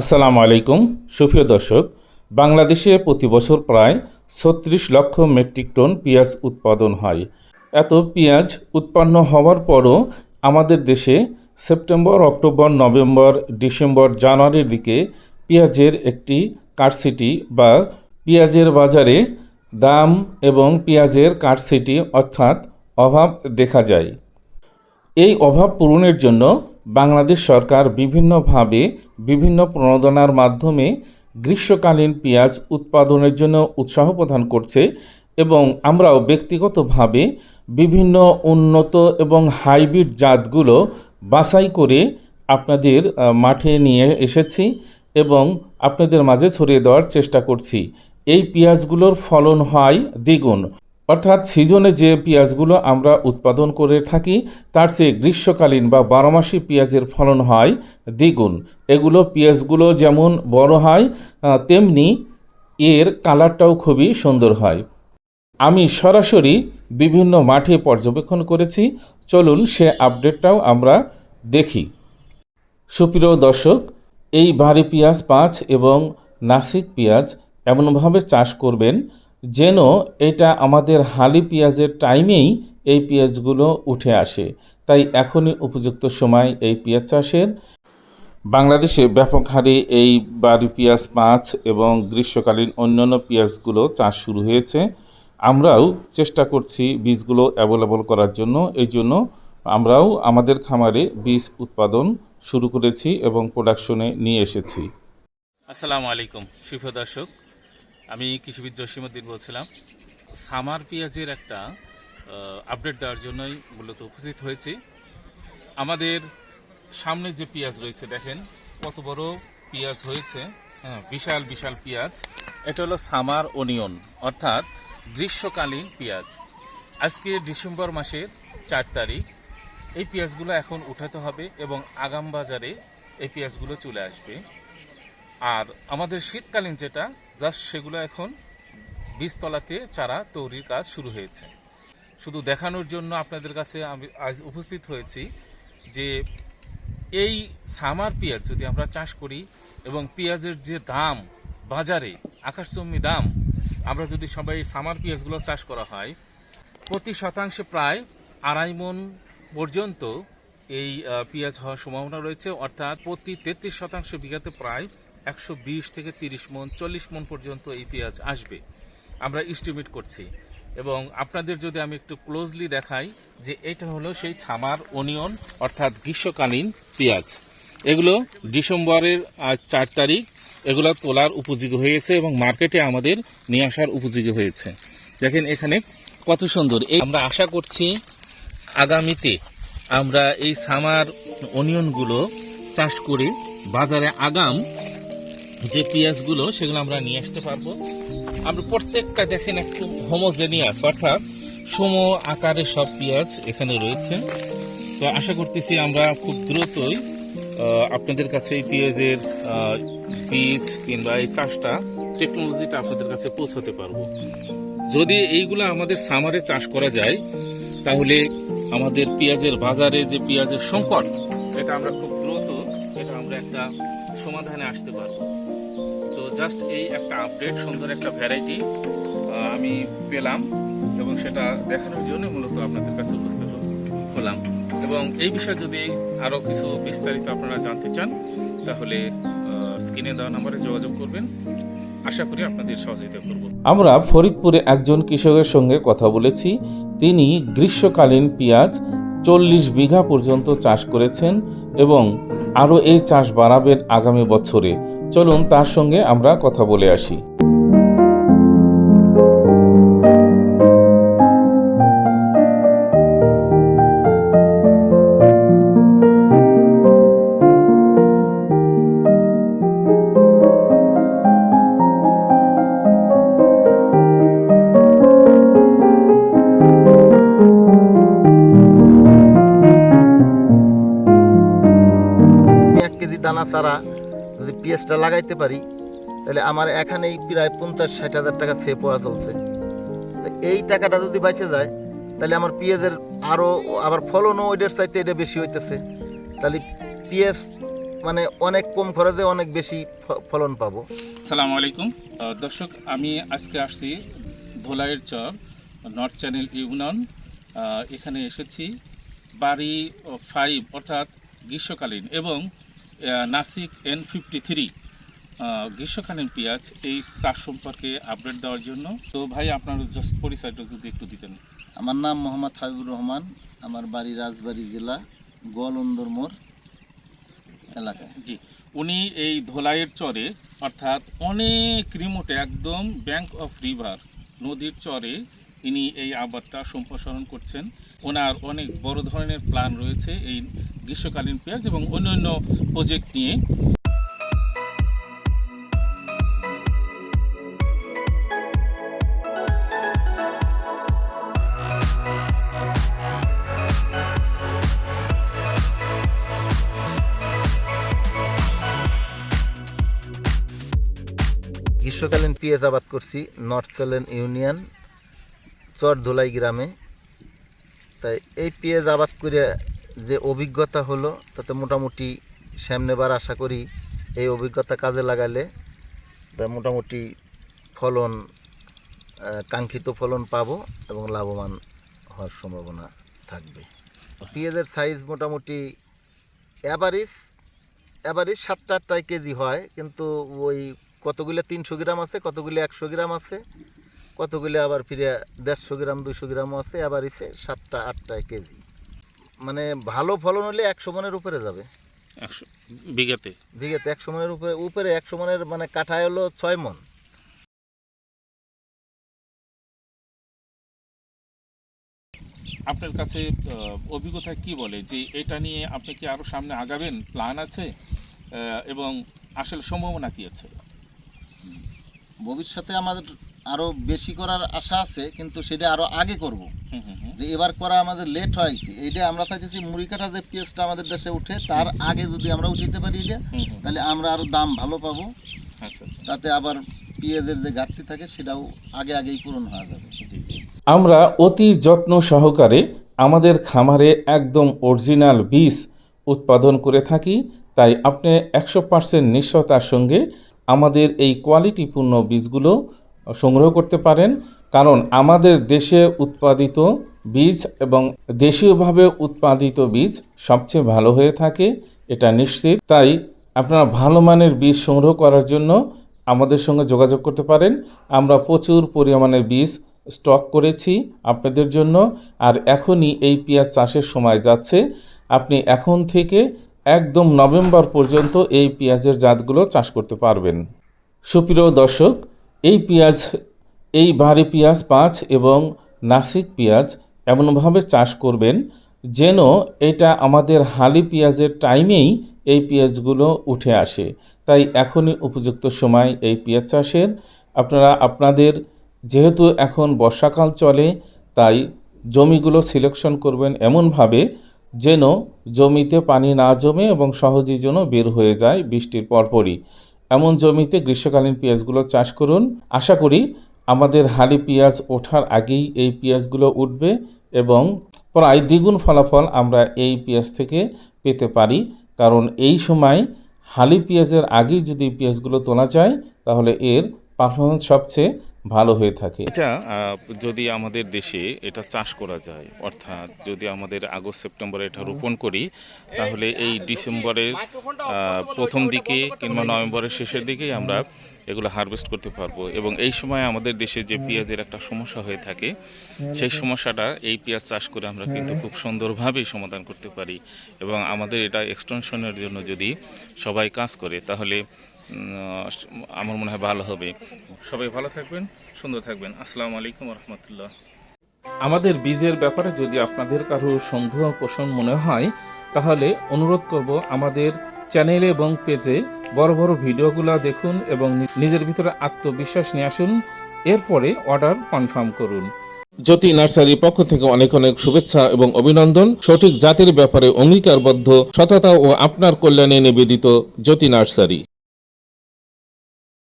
আসসালামু আলাইকুম। সুপ্রিয় দর্শক, বাংলাদেশে প্রতি বছর প্রায় ছত্রিশ লক্ষ মেট্রিক টন পেঁয়াজ উৎপাদন হয়। এত পেঁয়াজ উৎপন্ন হওয়ার পরও আমাদের দেশে সেপ্টেম্বর, অক্টোবর, নভেম্বর, ডিসেম্বর, জানুয়ারির দিকে পেঁয়াজের একটি কারসিটি বা পেঁয়াজের বাজারে দাম এবং পেঁয়াজের কারসিটি অর্থাৎ অভাব দেখা যায়। এই অভাব পূরণের জন্য বাংলাদেশ সরকার বিভিন্নভাবে বিভিন্ন প্রণোদনার মাধ্যমে গ্রীষ্মকালীন পেঁয়াজ উৎপাদনের জন্য উৎসাহ প্রদান করছে এবং আমরাও ব্যক্তিগতভাবে বিভিন্ন উন্নত এবং হাইব্রিড জাতগুলো বাছাই করে আপনাদের মাঠে নিয়ে এসেছি এবং আপনাদের মাঝে ছড়িয়ে দেওয়ার চেষ্টা করছি। এই পেঁয়াজগুলোর ফলন হয় দ্বিগুণ। অর্থাৎ সিজনে যে পেঁয়াজগুলো আমরা উৎপাদন করে থাকি, তার চেয়ে গ্রীষ্মকালীন বা বারোমাসি পেঁয়াজের ফলন হয় দ্বিগুণ। এগুলো পেঁয়াজগুলো যেমন বড় হয় তেমনি এর কালারটাও খুবই সুন্দর হয়। আমি সরাসরি বিভিন্ন মাঠে পর্যবেক্ষণ করেছি। চলুন সে আপডেটটাও আমরা দেখি। সুপ্রিয় দর্শক, এই বাড়ি পেঁয়াজ পাঁচ এবং নাসিক পেঁয়াজ এমনভাবে চাষ করবেন যেন এটা আমাদের হালি পেঁয়াজের টাইমেই এই পেঁয়াজগুলো উঠে আসে। তাই এখনই উপযুক্ত সময় এই পেঁয়াজ চাষের। বাংলাদেশে ব্যাপক হারে এই বাড়ি পেঁয়াজ, মাছ এবং গ্রীষ্মকালীন অন্যান্য পেঁয়াজগুলো চাষ শুরু হয়েছে। আমরাও চেষ্টা করছি বীজগুলো অ্যাভেলেবল করার জন্য। এই জন্য আমরাও আমাদের খামারে বীজ উৎপাদন শুরু করেছি এবং প্রোডাকশনে নিয়ে এসেছি। আসসালামু আলাইকুম শুভ দর্শক। আমি কৃষিবিদ জসিমুদ্দিন বলছিলাম। সামার পেঁয়াজের একটা আপডেট দেওয়ার জন্যই মূলত উপস্থিত হয়েছি। আমাদের সামনে যে পেঁয়াজ রয়েছে, দেখেন কত বড় পেঁয়াজ হয়েছে। হ্যাঁ বিশাল বিশাল পেঁয়াজ। এটা হলো সামার অনিয়ন, অর্থাৎ গ্রীষ্মকালীন পেঁয়াজ। আজকে ডিসেম্বর মাসের চার তারিখ। এই পেঁয়াজগুলো এখন উঠাতে হবে এবং আগাম বাজারে এই পেঁয়াজগুলো চলে আসবে। আর আমাদের শীতকালীন যেটা জাস্ট সেগুলো এখন বীজতলাতে চারা তৈরির কাজ শুরু হয়েছে। শুধু দেখানোর জন্য আপনাদের কাছে আমি আজ উপস্থিত হয়েছি যে এই সামার পেঁয়াজ যদি আমরা চাষ করি এবং পেঁয়াজের যে দাম, বাজারে আকাশচম্বী দাম, আমরা যদি সবাই সামার পেঁয়াজগুলো চাষ করা হয়, প্রতি শতাংশে প্রায় আড়াই মন পর্যন্ত এই পেঁয়াজ হওয়ার সম্ভাবনা রয়েছে, অর্থাৎ প্রতি তেত্রিশ শতাংশ বিঘাতে প্রায় একশো বিশ থেকে তিরিশ মন, চল্লিশ মন পর্যন্ত এই পেঁয়াজ আসবে। আমরা এস্টিমেট করছি। এবং আপনাদের যদি আমি একটু ক্লোজলি দেখাই যে এটা হলো সেই ছামার অনিয়ন অর্থাৎ গ্রীষ্মকালীন পেঁয়াজ। এগুলো ডিসেম্বরের চার তারিখ, এগুলো তোলার উপযোগী হয়েছে এবং মার্কেটে আমাদের নিয়ে আসার উপযোগী হয়েছে। দেখেন এখানে কত সুন্দর। আমরা আশা করছি আগামীতে আমরা এই সামার অনিয়নগুলো চাষ করে। বাজারে আগাম যে পেঁয়াজগুলো, সেগুলো আমরা নিয়ে আসতে পারব। আমরা প্রত্যেকটা দেখেন একটু হোমোজেনিয়াস অর্থাৎ সম আকারে সব পেঁয়াজ এখানে রয়েছে। তো আশা করতেছি আমরা খুব দ্রুতই আপনাদের কাছে এই পেঁয়াজের বীজ কিংবা এই চাষটা টেকনোলজিটা আপনাদের কাছে পৌঁছাতে পারব। যদি এইগুলো আমাদের সামারে চাষ করা যায়, তাহলে আমাদের পেঁয়াজের বাজারে যে পেঁয়াজের সংকট, এটা আমরা খুব দ্রুত, এটা আমরা একটা সমাধানে আসতে পারব। তো জাস্ট এই একটা আপডেট সুন্দর একটা ভ্যারাইটি আমি পেলাম এবং সেটা দেখানোর জন্য মূলত আপনাদের কাছে উপস্থিত হলাম। এবং এই বিষয়ে যদি আরও কিছু বিস্তারিত আপনারা জানতে চান, তাহলে স্ক্রিনে দেওয়া নাম্বারে যোগাযোগ করবেন। আশা করি আপনাদের সহযোগিতা করব। আমরা ফরিদপুরে একজন কৃষকের সঙ্গে কথা বলেছি। তিনি গ্রীষ্মকালীন পেঁয়াজ চল্লিশ বিঘা পর্যন্ত চাষ করেছেন এবং আরও এই চাষ বাড়াবেন আগামী বছরে। চলুন তার সঙ্গে আমরা কথা বলে আসি। দানা চারা যদি পেঁয়াজটা লাগাইতে পারি, তাহলে আমার এখানেই প্রায় পঞ্চাশ ষাট হাজার টাকা সেভ হওয়া চলছে। এই টাকাটা যদি বেঁচে যায়, তাহলে আমার পেঁয়াজের আরও আবার ফলনও ওইটার চাইতে এটা বেশি হইতেছে। তাহলে পেঁয়াজ মানে অনেক কম খরচে অনেক বেশি ফলন পাবো। সালাম আলাইকুম। দর্শক, আমি আজকে আসছি ধোলাইয়ের চর, নর্থ চ্যানেল ইউনিয়ন। এখানে এসেছি বাড়ি ফাইভ, অর্থাৎ গ্রীষ্মকালীন এবং নাসিক এন ফিফটি থ্রি গ্রীষ্মকালীন পেঁয়াজ এই চাষ সম্পর্কে আপডেট দেওয়ার জন্য। তো ভাই আপনার জাস্ট পরিচয়টা যদি একটু দিতেন। আমার নাম মোহাম্মদ হাবিবুর রহমান আমার বাড়ি রাজবাড়ী জেলা গোয়ালন্দর মোড় এলাকায়। জি উনি এই ধোলাইয়ের চরে অর্থাৎ অনেক রিমোটে একদম ব্যাংক অফ রিভার নদীর চরে ইনি এই আবাদটা সম্প্রসারণ করছেন। ওনার অনেক বড় ধরনের প্ল্যান রয়েছে এই গ্রীষ্মকালীন পেঁয়াজ এবং অন্যান্য প্রজেক্ট নিয়ে। গ্রীষ্মকালীন পেঁয়াজ আবাদ করছি নর্থ সেলেন ইউনিয়ন। চর ধুলাই গ্রামে। তাই এই পেঁয়াজ আবাদ করে যে অভিজ্ঞতা হলো, তাতে মোটামুটি সামনেবার আশা করি এই অভিজ্ঞতা কাজে লাগালে তা মোটামুটি ফলন কাঙ্ক্ষিত ফলন পাবো এবং লাভবান হওয়ার সম্ভাবনা থাকবে। পেঁয়াজের সাইজ মোটামুটি অ্যাভারেজ অ্যাভারেজ সাতটা আটটায় কেজি হয়, কিন্তু ওই কতগুলো তিনশো গ্রাম আছে, কতগুলো একশো গ্রাম আছে কতগুলো আবার ফিরে দেড়শো গ্রাম দুশো গ্রামও আছে আবার ইসে সাতটা আটটা কেজি। মানে ভালো ফলন হলে একশো মনের উপরে যাবে। একশো বিঘাতে? বিঘেতে একশো মনের উপরে উপরে একশো মনের মানে কাঠায় হলো ছয় মন। আপনার কাছে অভিজ্ঞতা কি বলে যে এটা নিয়ে আপনি কি আরও সামনে আগাবেন? প্ল্যান আছে? এবং আসলে সম্ভাবনা কি আছে? ভবিষ্যতে আমাদের আরও বেশি করার আশা আছে কিন্তু সেটা আরও আগে করব। যে এবার করা আমাদের লেট হয়েছে এইটা আমরা চাইতেছি মুড়ি কাটা যে পেঁয়াজটা আমাদের দেশে উঠে তার আগে যদি আমরা উঠাতে পারি এটা তাহলে আমরা আরও দাম ভালো পাবো। আচ্ছা আচ্ছা। তাতে আবার পেঁয়াজের যে ঘাটতি থাকে সেটাও আগে আগেই পূরণ হয়ে যাবে। জি জি। আমরা অতি যত্ন সহকারে আমাদের খামারে একদম অরিজিনাল বীজ উৎপাদন করে থাকি তাই আপনি একশো পার্সেন্ট নিশ্চয়তার সঙ্গে আমাদের এই কোয়ালিটিপূর্ণ বীজগুলো সংগ্রহ করতে পারেন। কারণ আমাদের দেশে উৎপাদিত বীজ এবং দেশীয়ভাবে উৎপাদিত বীজ সবচেয়ে ভালো হয়ে থাকে, এটা নিশ্চিত। তাই আপনারা ভালো মানের বীজ সংগ্রহ করার জন্য আমাদের সঙ্গে যোগাযোগ করতে পারেন। আমরা প্রচুর পরিমাণের বীজ স্টক করেছি আপনাদের জন্য। আর এখনই এই পেঁয়াজ চাষের সময় যাচ্ছে। আপনি এখন থেকে একদম নভেম্বর পর্যন্ত এই পেঁয়াজের জাতগুলো চাষ করতে পারবেন। সুপ্রিয় দর্শক এই পেঁয়াজ, এই বাড়ি পেঁয়াজ পাঁচ এবং নাসিক পেঁয়াজ এমনভাবে চাষ করবেন যেন এটা আমাদের হালি পেঁয়াজের টাইমেই এই পেঁয়াজগুলো উঠে আসে। তাই এখনই উপযুক্ত সময় এই পেঁয়াজ চাষের। আপনারা, আপনাদের যেহেতু এখন বর্ষাকাল চলে, তাই জমিগুলো সিলেকশন করবেন এমনভাবে যেন জমিতে পানি না জমে এবং সহজেই যেন বের হয়ে যায় বৃষ্টির পরপরই। এমন জমিতে গ্রীষ্মকালীন পেঁয়াজগুলো চাষ করুন। আশা করি আমাদের হালি পেঁয়াজ ওঠার আগেই এই পেঁয়াজগুলো উঠবে এবং প্রায় দ্বিগুণ ফলাফল আমরা এই পেঁয়াজ থেকে পেতে পারি। কারণ এই সময় হালি পেঁয়াজের আগেই যদি পেঁয়াজগুলো তোলা যায়, তাহলে এর পারফরমেন্স সবচেয়ে ভালো হয়ে থাকে। এটা যদি আমাদের দেশে এটা চাষ করা যায় অর্থাৎ যদি আমাদের আগস্ট সেপ্টেম্বরে এটা রোপণ করি তাহলে এই ডিসেম্বরের প্রথম দিকে কিংবা নভেম্বরের শেষের দিকেই আমরা এগুলো হারভেস্ট করতে পারব। এবং এই সময় আমাদের দেশে যে পেঁয়াজের একটা সমস্যা হয়ে থাকে সেই সমস্যাটা এই পেঁয়াজ চাষ করে আমরা কিন্তু খুব সুন্দরভাবেই সমাধান করতে পারি। এবং আমাদের এটা এক্সটেনশনের জন্য যদি সবাই কাজ করে তাহলে আমার মনে হয় ভালো হবে। সবাই ভালো থাকবেন সুন্দর থাকবেন। আসসালামু আলাইকুম রহমতুল্লাহ আমাদের বীজের ব্যাপারে যদি আপনাদের কারও সন্দেহ পোষণ মনে হয় তাহলে অনুরোধ করব আমাদের চ্যানেলে এবং পেজে বড় বড় ভিডিওগুলো দেখুন এবং নিজের ভিতরে আত্মবিশ্বাস নিয়ে আসুন। এরপরে অর্ডার কনফার্ম করুন। জ্যোতি নার্সারির পক্ষ থেকে অনেক অনেক শুভেচ্ছা এবং অভিনন্দন। সঠিক জাতের ব্যাপারে অঙ্গীকারবদ্ধ সততা ও আপনার কল্যাণে নিবেদিত জ্যোতি নার্সারি।